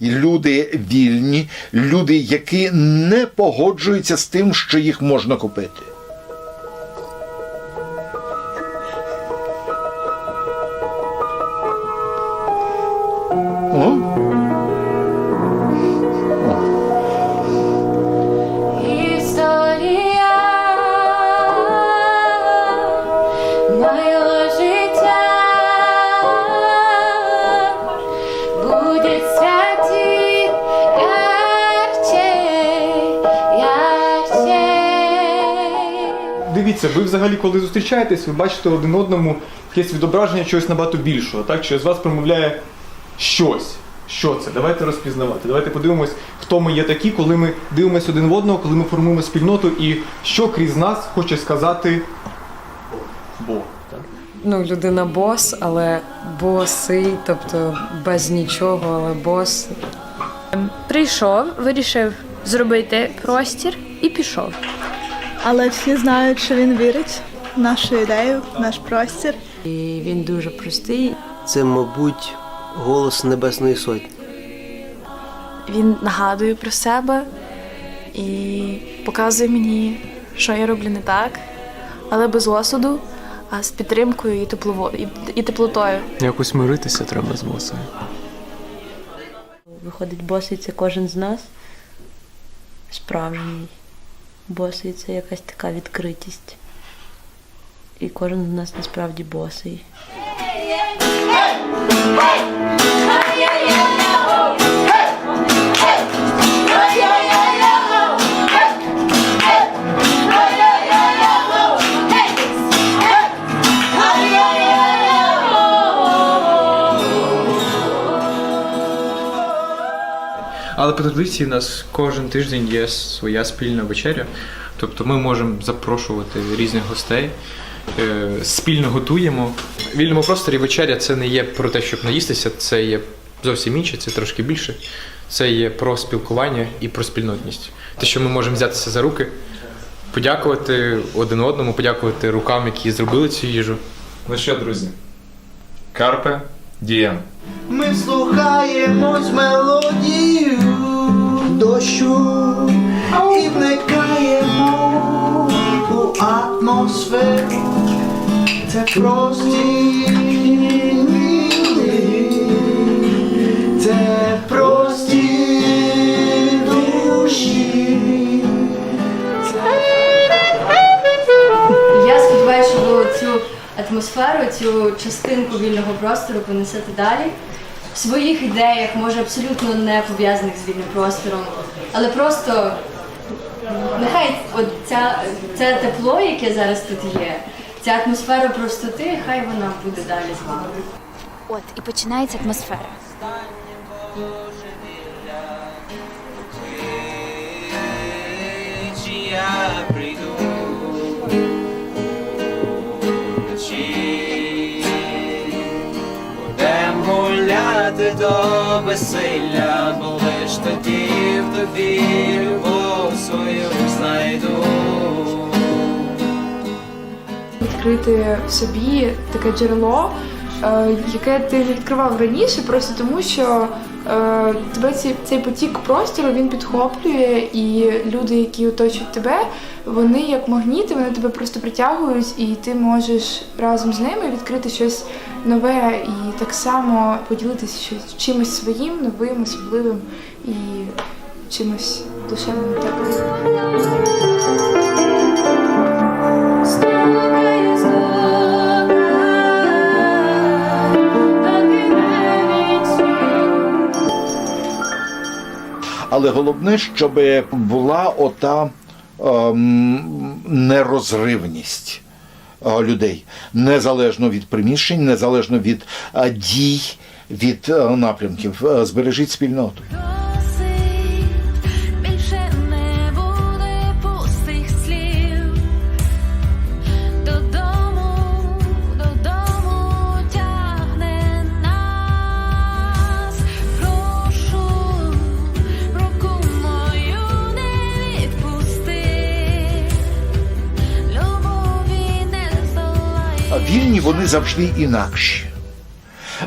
Люди вільні, люди, які не погоджуються з тим, що їх можна купити. О? Історія Дивіться, ви взагалі, коли зустрічаєтесь, ви бачите один одному якесь відображення чогось набагато більшого, так? Що з вас промовляє щось. Що це? Давайте розпізнавати. Давайте подивимось, хто ми є такі, коли ми дивимося один в одного, коли ми формуємо спільноту і що крізь нас хоче сказати Бог. Так? ну, людина бос, але босий, тобто без нічого, але бос. Прийшов, вирішив зробити простір і пішов. Але всі знають, що він вірить в нашу ідею, в наш простір. І він дуже простий. Це, мабуть, голос Небесної Сотні. Він нагадує про себе і показує мені, що я роблю не так, але без осуду, а з підтримкою і, теплово, і, і теплотою. Якось миритися треба з босом. Виходить, босий це кожен з нас. Справжній. Босий це якась така відкритість. І кожен з нас насправді босий. Але по традиції у нас кожен тиждень є своя спільна вечеря. Тобто ми можемо запрошувати різних гостей, е, спільно готуємо. В вільному просторі вечеря це не є про те, щоб наїстися, це є зовсім інше, це трошки більше. Це є про спілкування і про спільнотність. Те, що ми можемо взятися за руки, подякувати один одному, подякувати рукам, які зробили цю їжу. Ну що, друзі? Карпе дієм. Ми слухаємось мелодію дощу і вникаємо у атмосферу. Це прості, це прості душі. Я сподіваюся, цю атмосферу, цю частинку вільного простору понесете далі. В своїх ідеях, може абсолютно не пов'язаних з вільним простором, але просто нехай от ця, це тепло, яке зараз тут є, ця атмосфера простоти, хай вона буде далі з вами. От і починається атмосфера. Чи до безсилля, бо лиш тоді в тобі любов свою знайду. Відкрити собі таке джерело, яке ти відкривав раніше, просто тому що е, тебе цей, цей потік простору він підхоплює, і люди, які оточують тебе, вони як магніти, вони тебе просто притягують, і ти можеш разом з ними відкрити щось нове і так само поділитися щось чимось своїм, новим, особливим і чимось душевним теплим. Але головне, щоб була ота ем, нерозривність е, людей, незалежно від приміщень, незалежно від е, дій, від е, напрямків. Збережіть спільноту. Вони завжди інакші.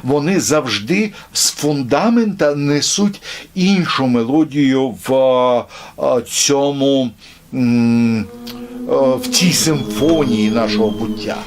вони завжди з фундамента несуть іншу мелодію в цьому в цій симфонії нашого буття.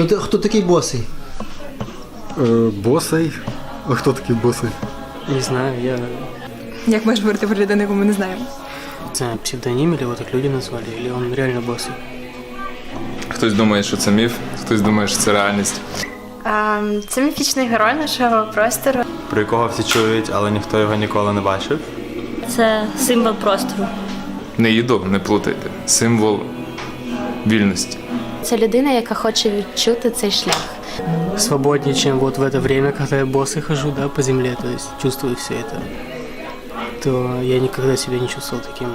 Хто, ти- хто такий босий? босий? А хто такий босий? Не знаю, я. Як можеш говорити про людину, яку ми не знаємо? Це псевдонім, або так люди назвали, або він реально босий. Хтось думає, що це міф, хтось думає, що це реальність. Це міфічний герой нашого простору. Про якого всі чують, але ніхто його ніколи не бачив. Це символ простору. Не їду, не плутайте. Символ вільності. Це людина, яка хоче відчути цей шлях. Свободнее, чем вот в это время, когда я босый хожу, да, по земле, то есть чувствую все это. То я никогда себя не чувствовал таким.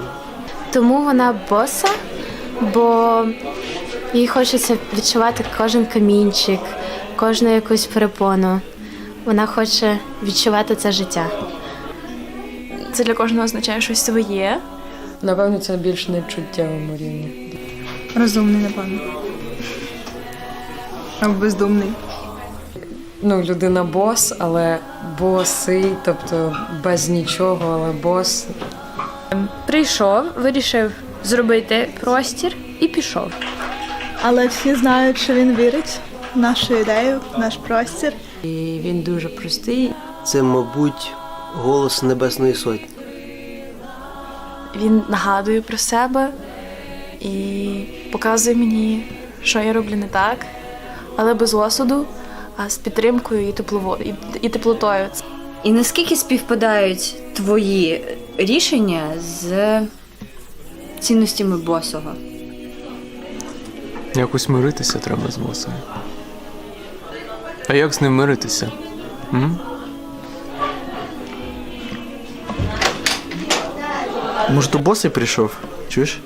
Тому вона боса, бо їй хочеться відчувати кожен камінчик, кожну якусь перепону. Вона хоче відчувати це життя. Це для кожного означає щось своє. Напевно, це більш на чуттєвому рівні. Розумний, напевно. Або бездумний. Ну, людина бос, але босий, тобто без нічого, але бос. Прийшов, вирішив зробити простір і пішов. Але всі знають, що він вірить в нашу ідею, в наш простір. І він дуже простий. Це, мабуть, голос Небесної Сотні. Він нагадує про себе і показує мені, що я роблю не так, але без осуду, а з підтримкою і, теплово, і, і теплотою. І наскільки співпадають твої рішення з цінностями босого? Якось миритися треба з босом. А як з ним миритися? М? Може, то босий прийшов? Чуєш?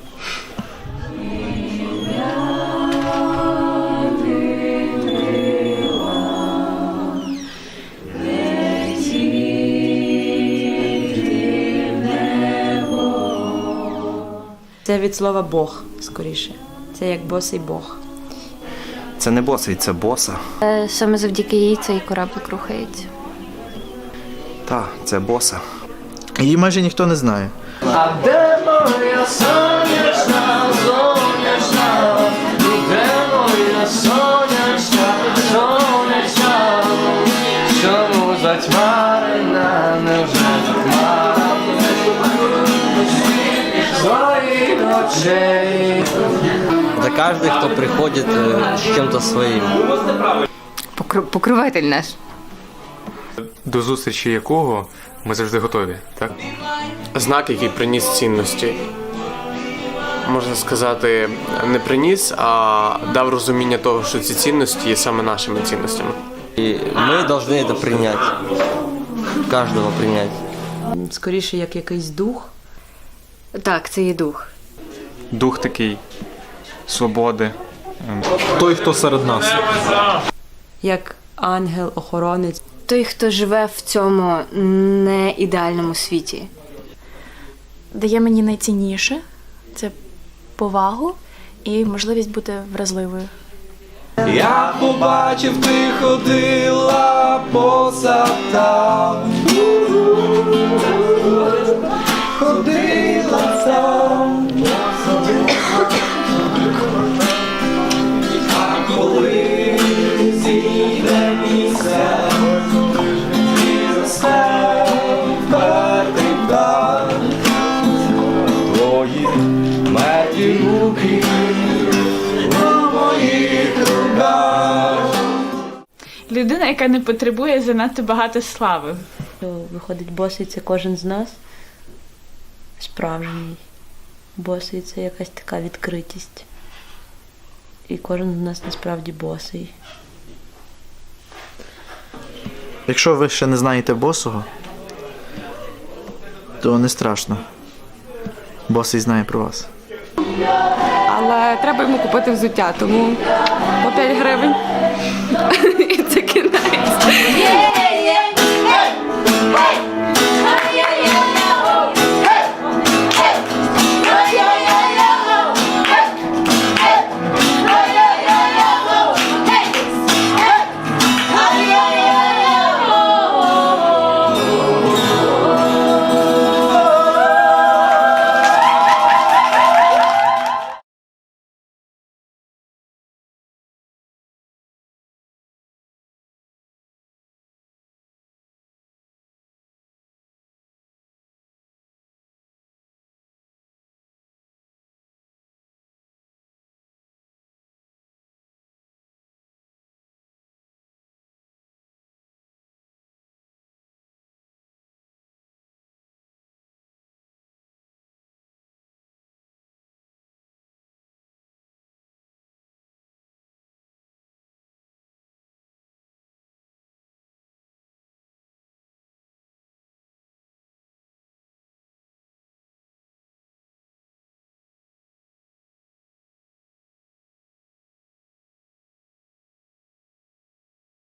Це від слова Бог, скоріше. Це як босий Бог. Це не босий, це боса. Е, Саме завдяки їй цей кораблик рухається. Так, це боса. Її майже ніхто не знає. А де моя сонячна, сонячна, каждый, кто приходит э, с чем-то своим. Покриватель наш. До зустрічі якого ми завжди готові, так? Знак, який приніс цінності. Можна сказати, не приніс, а дав розуміння того, що ці цінності є саме нашими цінностями. И мы должны это принять. Каждого принять. Скоріше, як якийсь дух. Так, це є дух. Дух такий свободи. Той, хто серед нас. Як ангел-охоронець. Той, хто живе в цьому неідеальному світі. Дає мені найцінніше це повагу і можливість бути вразливою. Я побачив, ти ходила по садам. Ходила сам. Людина, яка не потребує занадто багато слави. Виходить, босий це кожен з нас. Справжній. Босий це якась така відкритість. І кожен з нас насправді босий. Якщо ви ще не знаєте босого, то не страшно. Босий знає про вас. Але треба йому купити взуття, тому по 5 гривень. І це кінець.